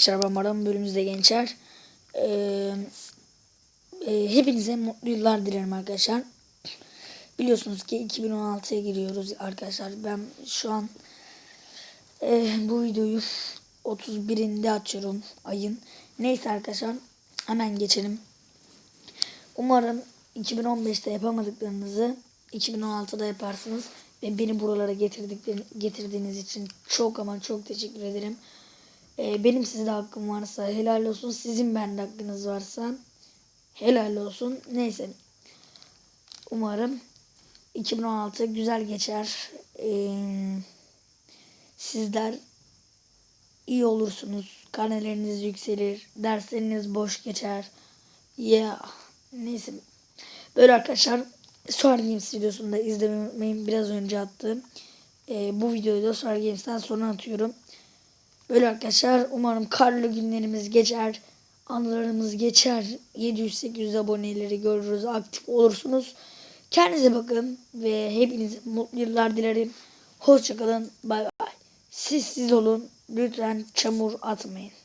Arkadaşlar ben Baran bölümümüzde gençler. Ee, e, hepinize mutlu yıllar dilerim arkadaşlar. Biliyorsunuz ki 2016'ya giriyoruz arkadaşlar. Ben şu an e, bu videoyu 31'inde açıyorum ayın. Neyse arkadaşlar hemen geçelim. Umarım 2015'te yapamadıklarınızı 2016'da yaparsınız. Ve beni buralara getirdiğiniz için çok ama çok teşekkür ederim. Ee, benim sizde hakkım varsa helal olsun. Sizin bende hakkınız varsa helal olsun. Neyse. Umarım 2016 güzel geçer. Ee, sizler iyi olursunuz. Karneleriniz yükselir. Dersleriniz boş geçer. Ya yeah. neyse. Böyle arkadaşlar Suar Games videosunu da izlemeyi unutmayın. Biraz önce attığım. Ee, bu videoyu da Suar Games'ten sonra atıyorum. Böyle arkadaşlar umarım karlı günlerimiz geçer. Anılarımız geçer. 700-800 aboneleri görürüz. Aktif olursunuz. Kendinize bakın ve hepinize mutlu yıllar dilerim. Hoşçakalın. Bay bay. Siz siz olun. Lütfen çamur atmayın.